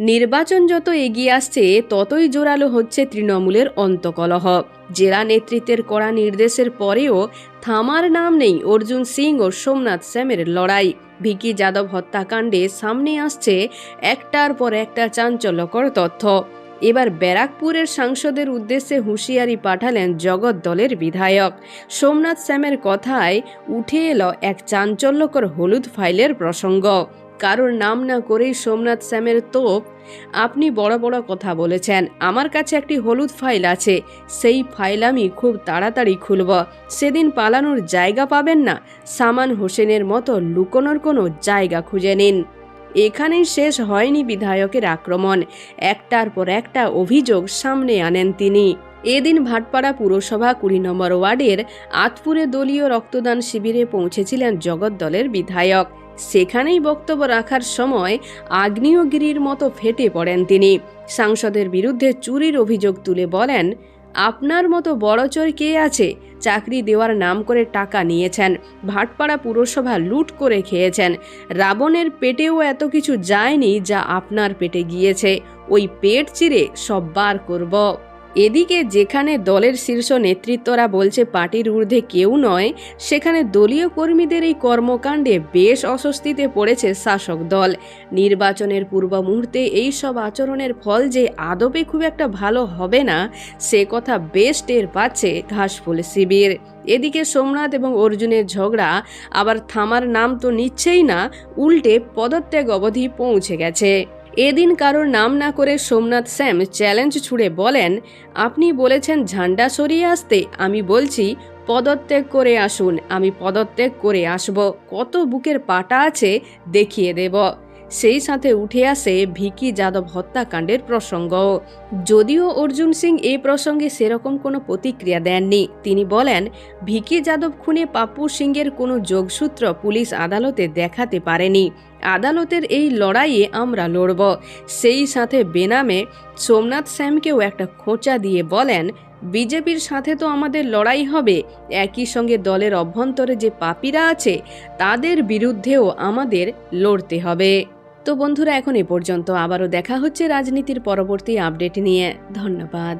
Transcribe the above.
নির্বাচন যত এগিয়ে আসছে, ততই জোরালো হচ্ছে তৃণমূলের অন্তকলহ। জেলা নেতৃত্বের কড়া নির্দেশের পরেও থামার নাম নেই অর্জুন সিং ও সোমনাথ স্যামের লড়াই। ভিকি যাদব হত্যাকাণ্ডে সামনে আসছে একটার পর একটা চাঞ্চল্যকর তথ্য। এবার ব্যারাকপুরের সাংসদের উদ্দেশ্যে হুঁশিয়ারি পাঠালেন জগৎ দলের বিধায়ক। সোমনাথ শ্যামের কথায় উঠে এলো এক চাঞ্চল্যকর হলুদ ফাইলের প্রসঙ্গ। কারোর নাম না করেই সোমনাথ শ্যামের তোপ। আপনি বড় বড় কথা বলেছেন, আমার কাছে একটি হলুদ ফাইল আছে, সেই ফাইল আমি খুব তাড়াতাড়ি খুলব। সেদিন পালানোর জায়গা পাবেন না, সামান হোসেনের মতো লুকোনোর কোনো জায়গা খুঁজে নিন। এখানেই শেষ হয়নি বিধায়কের আক্রমণ। একটার পর একটা অভিযোগ সামনে আনেন তিনি। এদিন ভাটপাড়া পুরসভা কুড়ি নম্বর ওয়ার্ডের আতপুরে দলীয় রক্তদান শিবিরে পৌঁছেছিলেন জগৎ দলের বিধায়ক। সেখানেই বক্তব্য রাখার সময় আগ্নেয়গিরির মতো ফেটে পড়েন তিনি। সাংসদের বিরুদ্ধে চুরির অভিযোগ তুলে বলেন আপনার মতো বড়চর কে আছে? চাকরি দেওয়ার নাম করে টাকা নিয়েছেন। ভাটপাড়া পুরসভা লুট করে খেয়েছেন। রাবণের পেটেও এত কিছু যায়নি যা আপনার পেটে গিয়েছে। ওই পেট চিরে সব বার করব। এদিকে যেখানে দলের শীর্ষ নেতৃত্বরা বলছে পার্টির ঊর্ধ্বে কেউ নয়, সেখানে দলীয় কর্মীদের এই কর্মকাণ্ডে বেশ অস্বস্তিতে পড়েছে শাসক দল। নির্বাচনের পূর্ব মুহূর্তে এই সব আচরণের ফল যে আদপে খুব একটা ভালো হবে না, সে কথা বেশ টের পাচ্ছে ঘাসফুল শিবির। এদিকে সোমনাথ এবং অর্জুনের ঝগড়া আবার থামার নাম তো নিচ্ছেই না, উল্টে পদত্যাগ অবধি পৌঁছে গেছে। এদিন কারোর নাম না করে সোমনাথ স্যাম চ্যালেঞ্জ ছুড়ে বলেন, আপনি বলেছেন ঝান্ডা সরিয়ে আসতে, আমি বলছি, পদত্যাগ করে আসুন, আমি পদত্যাগ করে আসব, কত বুকের পাটা আছে দেখিয়ে দেব। সেই সাথে উঠে আসে ভিকি যাদব হত্যাকাণ্ডের প্রসঙ্গ। যদিও অর্জুন সিং এই প্রসঙ্গে সেরকম কোনো প্রতিক্রিয়া দেননি, তিনি বলেন, ভিকি যাদব খুনে পাপ্পু সিংয়ের কোনো যোগসূত্র পুলিশ আদালতে দেখাতে পারেনি। আদালতের এই লড়াইয়ে আমরা লড়ব। সেই সাথে বেনামে সোমনাথ শ্যামকেও একটা খোঁচা দিয়ে বলেন, বিজেপির সাথে তো আমাদের লড়াই হবে, একই সঙ্গে দলের অভ্যন্তরে যে পাপীরা আছে, তাদের বিরুদ্ধেও আমাদের লড়তে হবে। তো বন্ধুরা এখন এ পর্যন্ত। আবারও দেখা হচ্ছে রাজনীতির পরবর্তী আপডেট নিয়ে। ধন্যবাদ।